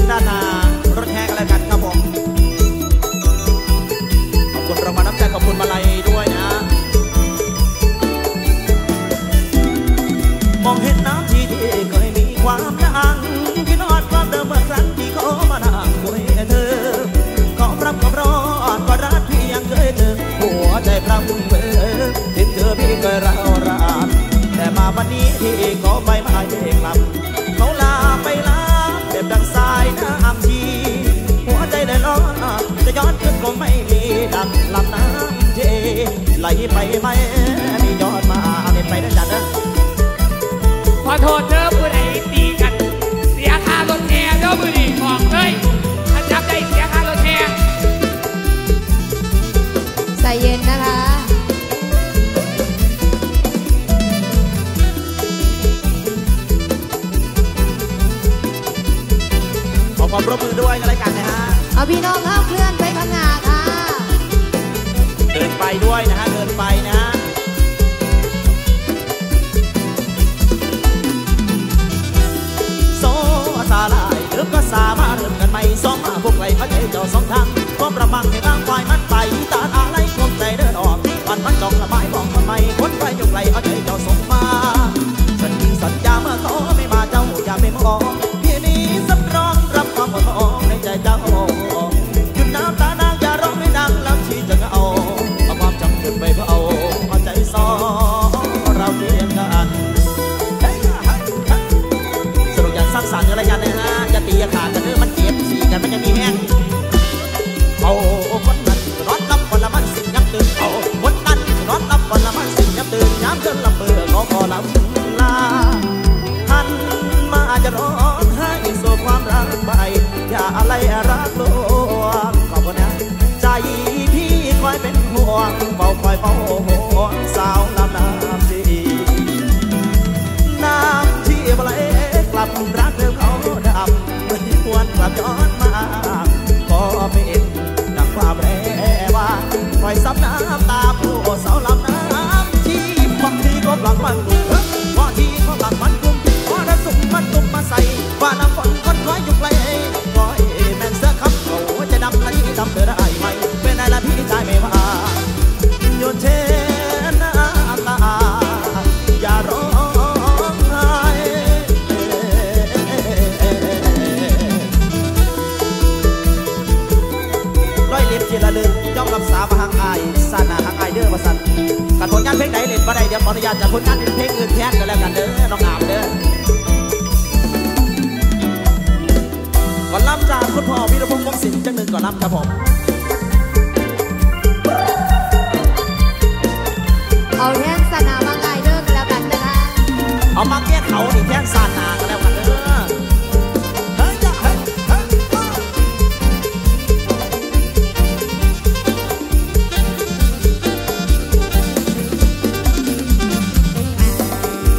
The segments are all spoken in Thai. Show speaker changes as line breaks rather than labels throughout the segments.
นด้านนารถแห่กันแล้วกันครับผมขอบคุณรางวัลน้ำใจขอบคุณมาลัยด้วยนะ มองเห็นน้ำที่ที่เคยมีความดังคิดนอดความเดิมเมื่อครั้งที่เขามานั่งคุยเธอ ขอรับกับรอดก็รักพี่ยังเคยเจอหัวใจพร่ำเพ้อเห็นเธอพี่เคยเรารานแต่มาวันนี้ที่ขาไปไม่กลับ จะย้อนขึ้นก็ไม่มีดังลำน้ำเจไหลไปไม่มีย้อนมาเด็ดไปด้วจัดนะ
ขอโทษเธอผู้ใดตี เอา
มาแก้เขานี่แทนซานากันแล้วกันเด้อเฮ้ยเฮ้ยเฮ้ยเฮ้ย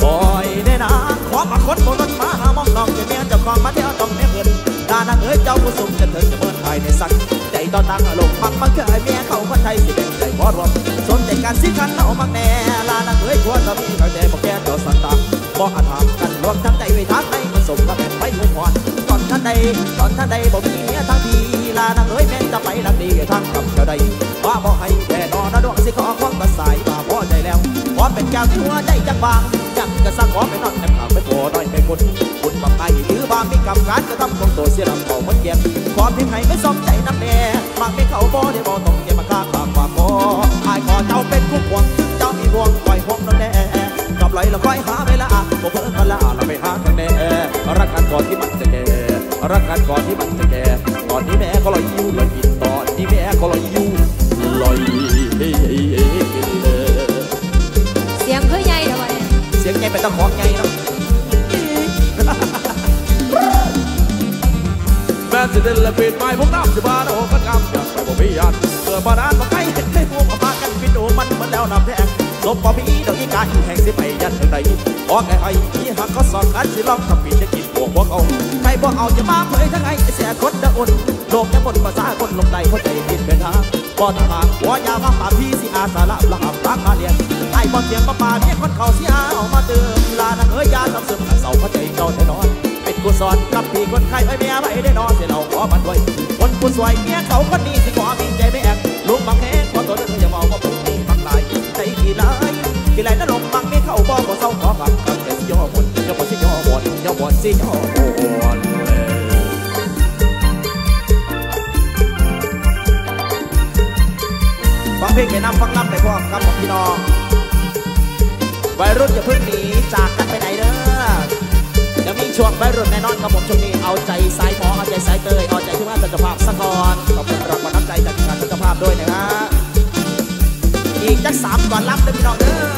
โอ้ยได้นะขอมาคนบนรถมาหามองน้องจะเมียเจ้าของมาเที่ยวต้องเมียเงินดานางเอ้ยเจ้าผู้สูงจะเถึงจะเมินไทยในสักใจต่อตั้งลงมักมาเคยเมียเขาคนไทยสิเป็นใจบ่รวมสนใจการสิคันเอา ตอนท่านใดตอนท่านใดบอกมีเมียทั้งทีลานางเอ้ยแม่นจะไปลักดีทางกับเจ้าใดว่าบ่ให้แน่นอนนะดวงสิขอความกระสายมาพอใจแล้วขอเป็นแก้วที่หัวใจจังบางยังกระสังขอไปนอนแอบขาวไปโผล่น้อยไปคนคุณบังไกหรือบ้ามีกำการกระทำของตัวเสียลำเก่ามันเกียนขอเพียงให้ไม่สมใจน้ำแน่บางไม่เข้าบ่ได้บ่ต้องเก็บมาค้างบางความบ่อายขอเจ้าเป็นผู้ห่วงเจ้ามีห่วงปล่อยห่วงน้ำแน่กลับไหลแล้วค่อยหาเวลาบ่เพิ่งกันละเราไปหากันแน่รักกันก่อนที่มันจะแก่ รักกันก่อนที่มันจะแก่ตอนนี้แม่ก็ลอยอยู่ลอยกินตอนนี้แม่ก็ลอยอยู่ลอย
เสียงคือใหญ่ท่าไหร่
เสียงไงเป็นตะของไงเนาะ
แม้จะเดินละเป็นไม้พวกน้ำจะบาดโอ้กันกำอยากไปบ่มีญาติ
เกิดมานานมาใกล้เห็นให้พวกมาพากันพินโดมันเหมือนแล้วนำแทงลบปอพี่ดอกอีกาอยู่แห่งสิไปยันทางใดพอไงไอ้ที่หักเขาสอนกันสิลองทำปีจะกิน กอาใครบอกเอาจะมาเผยทั้งไอเสียคนดะอดโลกแก่หมดภาษาคนลมใดคนใจผิดเป็นทางบ่ตาบางหัวยามาป่าพี่สิอาสาละหับรักมาเลียนไอ้บ่เทียงประปาเนี่ยคนเขาเสียเอามาเติมลานังเอ้ยยาทำเสื่อมเสาพระใจเจ้าแท่นอนเป็นกูสอนกับพี่คนใครไว้เมียไว้ได้นอนเสียเราขอมันด้วยคนกูสวยเมียเขาคนนี้สิขอมีใจไม่แอบลุกบังแหงขอตัวเดินอย่ามาเพราะผมมีบังลายใจกี่ลายกี่ลายนั่นลง ยอบ่สิยอบ่ฟังเพลงไปน้ำฟังลำไปพร้อมครับพี่น้องวัยรุ่นอย่าเพิ่งหนีจากกันไปไหนเด้อจะมีช่วงวัยรุ่นแน่นอนครับผมช่วงนี้เอาใจสายหมอเอาใจสายเตยเอาใจที่ว่าจะภาพสักก่อนขอบคุณรางวัลน้ำใจจากกานจะภาพด้วยนะฮะอีกจักสามก่อนรับ
เลยพี่น้องเด้อ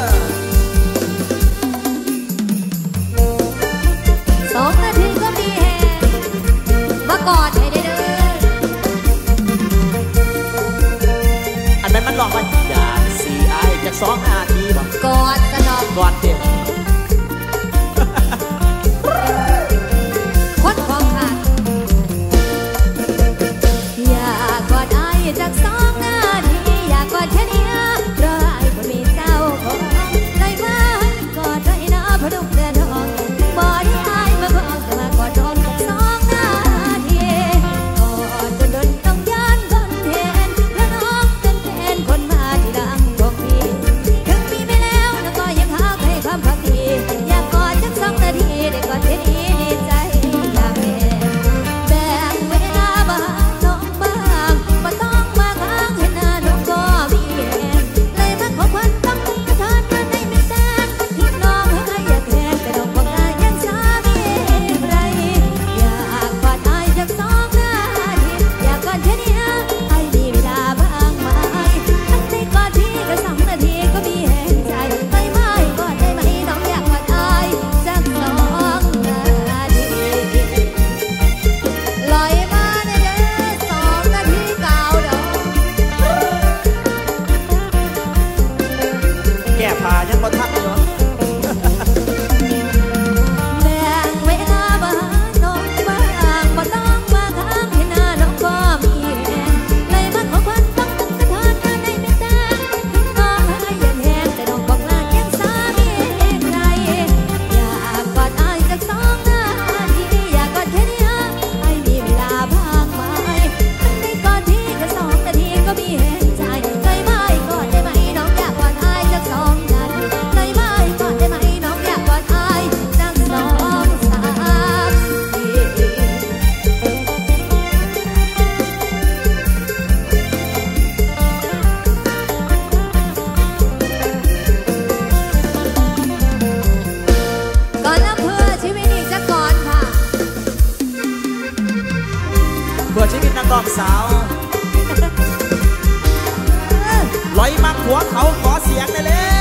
อยมากหัวเขา
ขอเสียงได้
เลย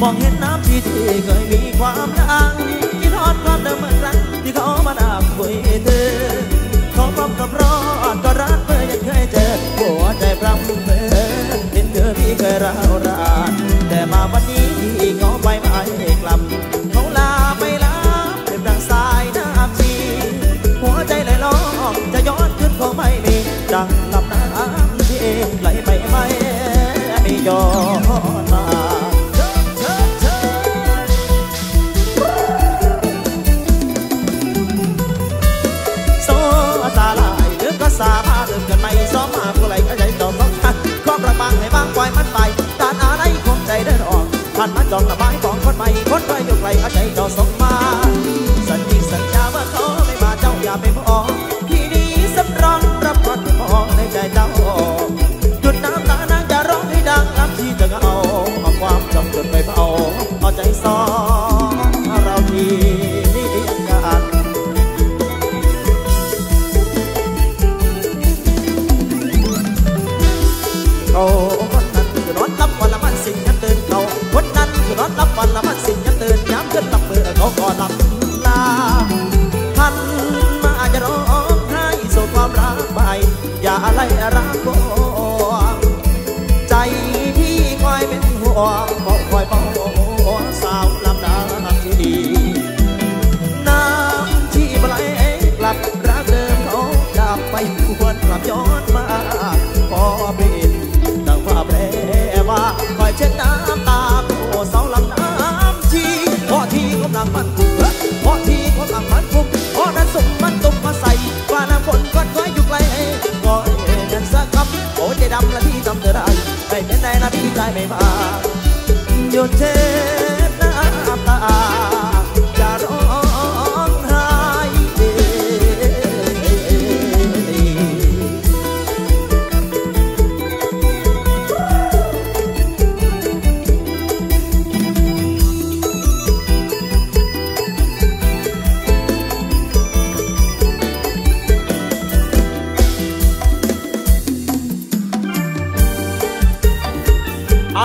มองเห็นน้ำ
ที่ที่เคยมีความลังคิดทอดความเดิมเมื่อครั้งที่เขามานาคุยเธอขอความกับรอดก็รักเมื่อยังเคยเจอหัวใจพรำเพอเห็นเธอพี่เคยร้าวราน อกผ่านมาจอ ไรนะพี่ใจไม่มาหยุดเช็ด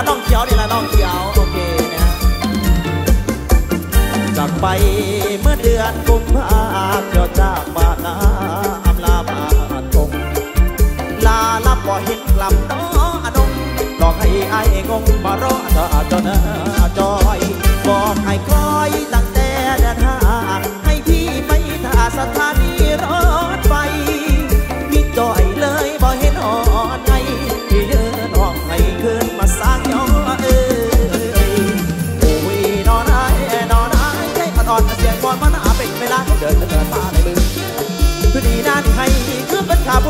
น้องเขียวนี่แหละน้องเขียวโอเคนะจากไปเมื่อเดือนกุมภาเกี่ยวจากบ้านนาอำลาบาตงลาลับบ่เห็นกลับน้ออนงดอกให้ไอ้งงมารอเธอจนจอยบอกให้คอยตั้งแต่เดินทางให้พี่ไปท่าสถานีรถ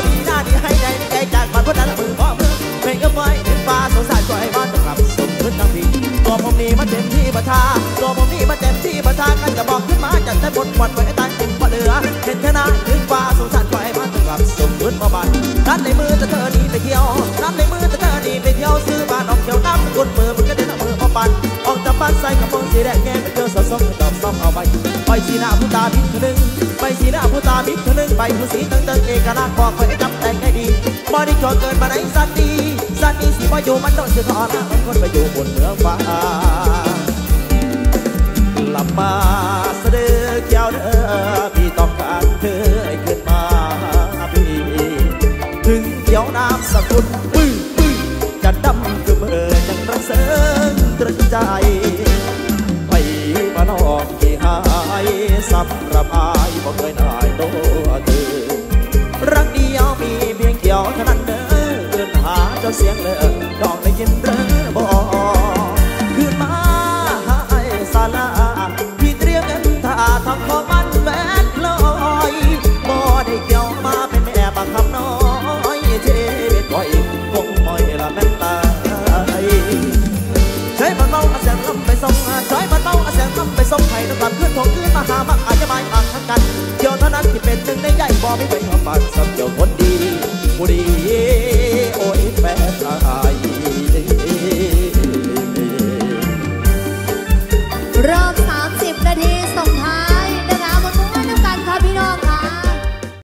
ผู้ดีหน้าที่ให้ใจใจจากมันผู้นั้นลมือพ่อมือเป็นก็ไฟถึงฟ้าสงสารปล่อยบ้านต้องกลับสมพื้นทั้งทีตัวผมนี่มันเต็มที่ประทาตัวผมนี่มันเต็มที่ประทากันจะบอกขึ้นมาจัดแต่บทวันไว้ตายติดมาเหลือเห็นแค่น้าถึงฟ้าสงสารปล่อยบ้านต้องกลับสมพื้นมาบ้านนัดในมือจะเธอหนีไปเที่ยวนัดในมือจะเธอหนีไปเที่ยวซื้อบ้านออกเที่ยวน้ำกุดมือมันก็ได้น้ำมือมาปั่นออกจากบ้านใส่กระโปรงสีแดงแง่ไปเจอสาวสองตอบซ้อมเอาไป ไปสีหน้าผู้ตาพิษนหนึ่งไปสีหน้าผู้ตาพิษนหนึ่งไปผู้สีตั้งตั้งเอกลักษณ์บอคอยจำแต่งให้ดีบอดี้จอเกินมาไหนสันดีสันดีสิมาอยู่มันโดนจะทอนะมันคนไปอยู่บนเมือฟ้าลับมาเสด็จเจ้าเด้อพี่ต้องการเธอให้ขึ้นมาพี่ถึงเกี่ยวน้ำสกุลปื้อปื้อจะดำคือเมื่อจังรักเสริงตรึงใจ สำหรับอายบ่เคยได้ตัวเธอรักเดียวมีเพียงเดียวเท่านั้นเด้อเดินหาเจ้าเสียงเลยดอกได้ยินเด้อ มาหามักอาจจะไม่ปากทั้งกันเดียวเท่านั้นที่เป็นหนึ่งในใหญ่บ่ไม่ไปเอาปากสับเดียวคนดี
บุรี